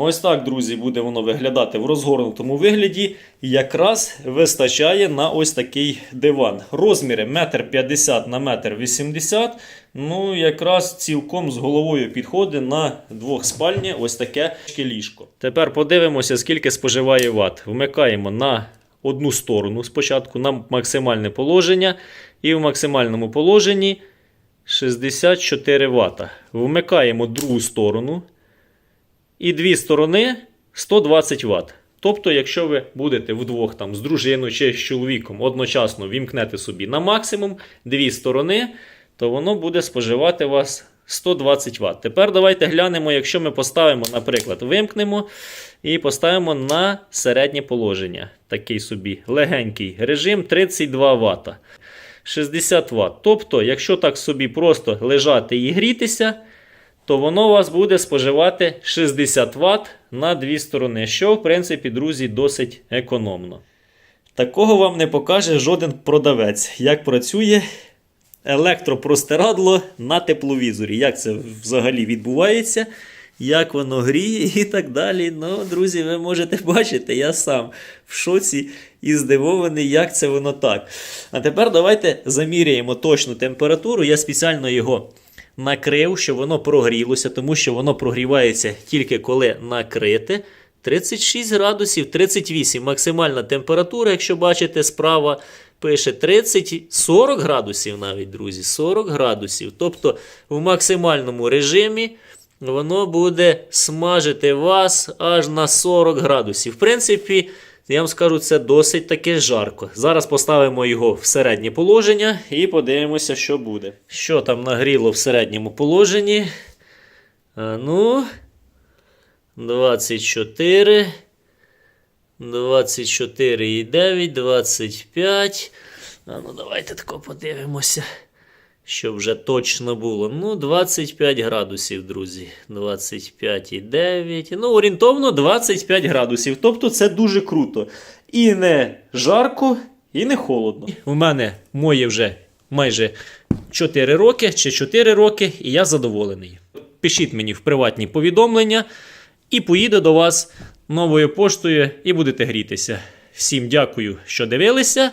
Ось так, друзі, буде воно виглядати в розгорнутому вигляді. Якраз вистачає на ось такий диван. Розміри 1,50 на 1,80 м. Ну, якраз цілком з головою підходить на двохспальне ось таке ліжко. Тепер подивимося, скільки споживає ват. Вмикаємо на одну сторону спочатку, на максимальне положення. І в максимальному положенні 64 Вт. Вмикаємо другу сторону. І дві сторони 120 Вт. Тобто, якщо ви будете вдвох там з дружиною чи з чоловіком одночасно вімкнете собі на максимум дві сторони, то воно буде споживати вас 120 Вт. Тепер давайте глянемо, якщо ми поставимо, наприклад, вимкнемо і поставимо на середнє положення. Такий собі легенький режим 32 Вт. 60 Вт. Тобто, якщо так собі просто лежати і грітися, то воно у вас буде споживати 60 Вт на дві сторони, що, в принципі, друзі, досить економно. Такого вам не покаже жоден продавець, як працює електропростирадло на тепловізорі. Як це взагалі відбувається, як воно гріє і так далі. Ну, друзі, ви можете бачити, я сам в шоці і здивований, як це воно так. А тепер давайте заміряємо точну температуру. Я спеціально його накрив, щоб воно прогрілося, тому що воно прогрівається тільки коли накрите. 36 градусів, 38 максимальна температура, якщо бачите, справа пише 30, 40 градусів навіть, друзі, 40 градусів. Тобто в максимальному режимі воно буде смажити вас аж на 40 градусів. В принципі, я вам скажу, це досить таки жарко. Зараз поставимо його в середнє положення і подивимося, що буде. Що там нагріло в середньому положенні? А ну, 24. 24,9, 25. А ну, давайте тако подивимося, щоб вже точно було. Ну, 25 градусів, друзі. 25,9. Ну, орієнтовно 25 градусів. Тобто це дуже круто. І не жарко, і не холодно. У мене моє вже майже 4 роки чи 4 роки, і я задоволений. Пишіть мені в приватні повідомлення і поїду до вас новою поштою і будете грітися. Всім дякую, що дивилися.